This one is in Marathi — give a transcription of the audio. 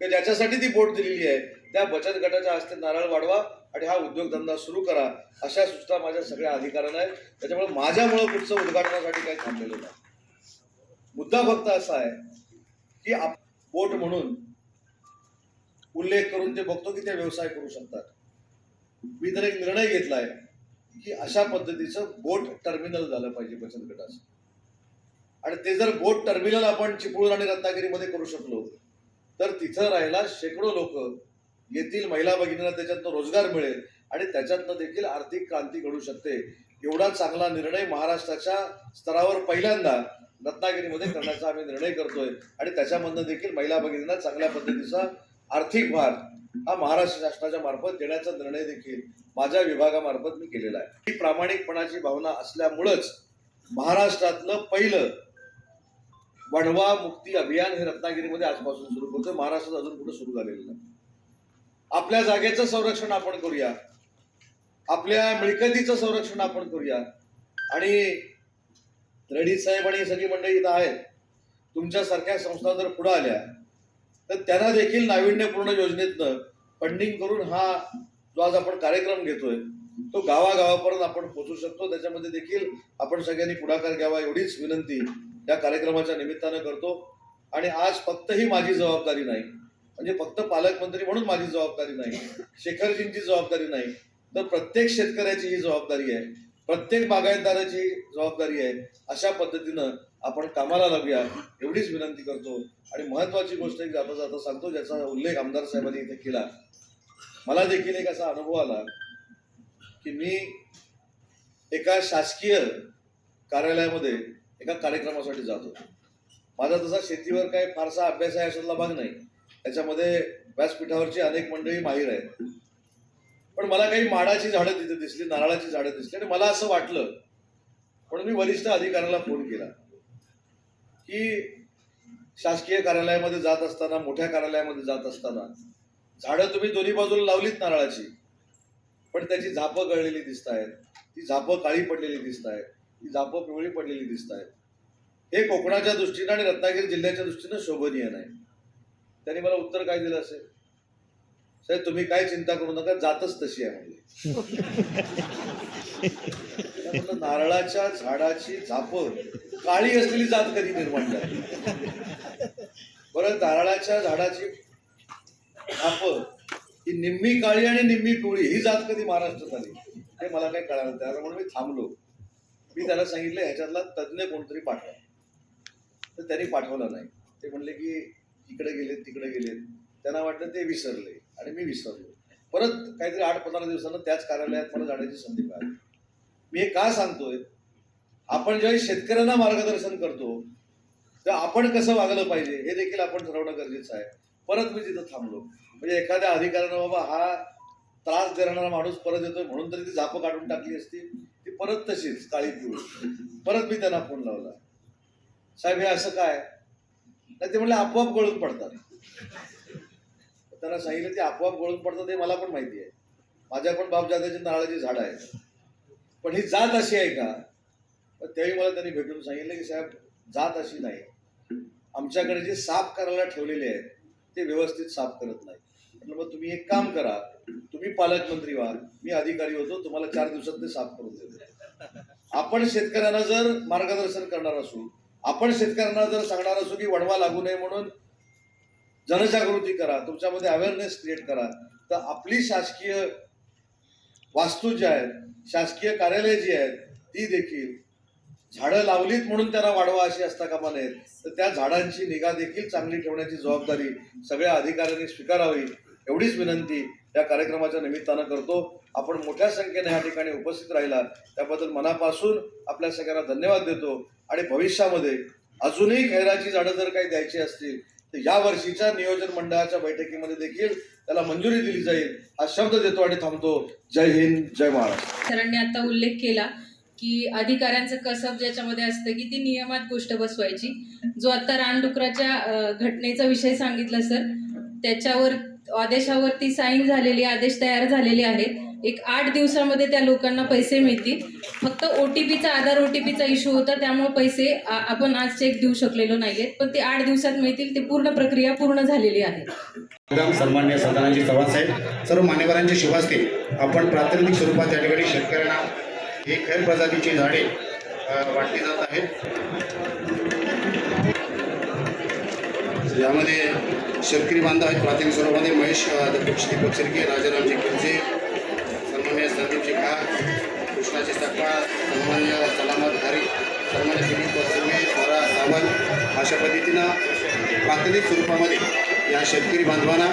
की ज्याच्यासाठी ती बोट दिलेली आहे त्या बचत गटाच्या हस्ते नारळ वाढवा आणि हा उद्योगधंदा सुरू करा अशा सूचना माझ्या सगळ्या अधिकाऱ्यांना आहेत. त्याच्यामुळे माझ्यामुळं पुढचं उद्घाटनासाठी काही थांबलेलं नाही. मुद्दा फक्त असा आहे की आप बोट म्हणून उल्लेख करून ते बघतो की ते व्यवसाय करू शकतात. मी तर एक निर्णय घेतलाय की अशा पद्धतीचं बोट टर्मिनल झालं पाहिजे बचत गटाचं. आणि ते जर बोट टर्मिनल आपण चिपळूण आणि रत्नागिरीमध्ये करू शकलो तर तिथं राहायला शेकडो लोक येथील महिला भगिनींना त्याच्यातनं रोजगार मिळेल आणि त्याच्यातनं देखील आर्थिक क्रांती घडू शकते. एवढा चांगला निर्णय महाराष्ट्राच्या स्तरावर पहिल्यांदा रत्नागिरीमध्ये करण्याचा आम्ही निर्णय करतोय. आणि त्याच्यामधनं देखील महिला भगिनींना चांगल्या पद्धतीचा आर्थिक भार हा महाराष्ट्र शासनाच्या मार्फत देण्याचा निर्णय देखील माझ्या विभागामार्फत मी केलेला आहे. ही प्रामाणिकपणाची भावना असल्यामुळंच महाराष्ट्रातलं पहिलं वणवा मुक्ती अभियान हे रत्नागिरीमध्ये आजपासून सुरू करतोय महाराष्ट्रात अजून कुठं सुरू झालेलं नाही. आपल्या जागेचं संरक्षण आपण करूया. आपल्या मिळकतीचं संरक्षण आपण करूया. आणि रणजित साहेब आणि सगळी मंडळी इथं आहेत. तुमच्यासारख्या संस्था जर पुढे आल्या तर त्यांना देखील नाविन्यपूर्ण योजनेतनं फंडिंग करून हा जो आज आपण कार्यक्रम घेतोय तो गावागावापर्यंत आपण पोहोचू शकतो. त्याच्यामध्ये देखील आपण सगळ्यांनी पुढाकार घ्यावा एवढीच विनंती या कार्यक्रमाच्या निमित्तानं करतो. आणि आज फक्त ही माझी जबाबदारी नाही. म्हणजे फक्त पालकमंत्री म्हणून माझी जबाबदारी नाही. शेखरजींची जबाबदारी नाही. तर प्रत्येक शेतकऱ्याची ही जबाबदारी आहे. प्रत्येक बागायतदाराची जबाबदारी आहे. अशा पद्धतीनं आपण कामाला लागूया एवढीच विनंती करतो. आणि महत्वाची गोष्ट एक जाता जाता सांगतो ज्याचा उल्लेख आमदार साहेबांनी इथे केला. मला देखील एक असा अनुभव आला. की मी एका शासकीय कार्यालयामध्ये एका कार्यक्रमासाठी जात. होतो माझा तसा शेतीवर काही फारसा अभ्यास आहे अशातला भाग नाही. त्याच्यामध्ये व्यासपीठावरची अनेक मंडळी माहीर आहेत. पण मला काही माडाची झाडं तिथे दिसली नारळाची झाडं दिसली आणि मला असं वाटलं म्हणून मी वरिष्ठ अधिकाऱ्याला फोन केला की शासकीय कार्यालयामध्ये जात असताना मोठ्या कार्यालयामध्ये जात असताना झाडं तुम्ही दोन्ही बाजूला लावलीत नारळाची. पण त्याची झापं गळलेली दिसत आहेत ती झापं काळी पडलेली दिसत आहेत ती झापं पिवळी पडलेली दिसत आहेत हे कोकणाच्या दृष्टीनं आणि रत्नागिरी जिल्ह्याच्या दृष्टीनं शोभनीय नाही. त्यांनी मला उत्तर काय दिलं असेल? साहेब तुम्ही काय चिंता करू नका जातच तशी आहे म्हणजे. नारळाच्या झाडाची झापं काळी असलेली जात कधी निर्माण झाली बरं नारळाच्या झाडाची झापं ही निम्मी काळी आणि निम्मी पिवळी ही जात कधी महाराष्ट्रात आली? हे मला काही कळालं त्याला म्हणून मी थांबलो. मी त्याला सांगितलं ह्याच्यातला तज्ज्ञ कोणतरी पाठवा. तर त्यांनी पाठवलं नाही. ते म्हणले की इकडे गेलेत तिकडे गेलेत. त्यांना वाटलं ते विसरले आणि मी विसरलो. परत काहीतरी आठ पंधरा दिवसानं त्याच कार्यालयात मला जाण्याची संधी मिळाली. मी हे का सांगतोय? आपण ज्यावेळी शेतकऱ्यांना मार्गदर्शन करतो तर आपण कसं वागलं पाहिजे? हे देखील आपण ठरवणं गरजेचं आहे. परत मी तिथं थांबलो. म्हणजे एखाद्या अधिकाऱ्यानं बाबा हा त्रास देणारा माणूस परत येतोय म्हणून तरी ती झापं काढून टाकली असती. ती परत तशीच काळी पिवळी परत मी त्यांना फोन लावला. साहेब हे असं काय? नाही ते म्हणले आपोआप गळून पडतात. त्यांना सांगितलं ते आपोआप गळून पडतात हे मला पण माहिती आहे. माझ्या पण बाप नारळाची झाडं आहेत. पण ही जात अशी आहे का? तर त्यावेळी मला त्यांनी भेटून सांगितलं की साहेब जात अशी नाही. आमच्याकडे जे साफ करायला ठेवलेले आहेत ते व्यवस्थित साफ करत नाही. म्हटलं मग तुम्ही एक काम करा. तुम्ही पालकमंत्री व्हा. मी अधिकारी होतो. तुम्हाला चार दिवसात ते साफ करून देतो. आपण शेतकऱ्यांना जर मार्गदर्शन करणार असू आपण शेतकऱ्यांना जर सांगणार असू की वणवा लागू नये म्हणून जनजागृती करा तुमच्यामध्ये अवेअरनेस क्रिएट करा तर आपली शासकीय वास्तू जी आहेत शासकीय कार्यालय जी आहेत ती देखील झाडं लावलीत म्हणून त्यांना वाढवा अशी असता कामा नयेत तर त्या झाडांची निगा देखील चांगली ठेवण्याची जबाबदारी सगळ्या अधिकाऱ्यांनी स्वीकारावी एवढीच विनंती या कार्यक्रमाच्या निमित्तानं करतो. आपण मोठ्या संख्येने या ठिकाणी उपस्थित राहिला त्याबद्दल मनापासून आपल्या सगळ्यांना धन्यवाद देतो. आणि भविष्यामध्ये अजूनही खैराची झाडं जर काही द्यायची असतील तर या वर्षीच्या नियोजन मंडळाच्या बैठकीमध्ये देखील त्याला मंजुरी दिली जाईल. हा शब्द देतो आणि थांबतो. जय हिंद जय महाराष्ट्र. सरांनी आता उल्लेख केला की अधिकाऱ्यांचं कसब ज्याच्यामध्ये असतं की ती नियमात गोष्ट बसवायची. जो आता रानडुकराच्या घटनेचा विषय सांगितला सर त्याच्यावर आदेशावरती साईन झालेली आदेश तयार झालेले आहेत. एक आठ दिवसामध्ये त्या लोकांना पैसे मिळतील. फक्त ओ टी पीचा आधार ओ टी पीचा इश्यू होता त्यामुळे पैसे आपण आज चेक देऊ शकलेलो नाहीयेत. पण ते आठ दिवसात मिळतील ते पूर्ण प्रक्रिया पूर्ण झालेली आहे. एकदम सन्मान्य सदानाजी चव्हाण साहेब सर्व मान्यवरांचे शुभ आपण प्राथमिक स्वरूपात या ठिकाणी शेतकऱ्यांना हे खैर झाडे वाटली जात आहेत. यामध्ये शेतकरी बांधव आहेत प्राथमिक स्वरूपामध्ये महेश अ, दीपक शिर्के राजारामजी किरचे सन्मान्य संदीपजी खा कृष्णाजी सकपाळ सन्मान्य सलामत हरी सन्मान्य दिलीप वसुमे स्वरा सावंत अशा पद्धतीनं प्राथमिक स्वरूपामध्ये या शेतकरी बांधवांना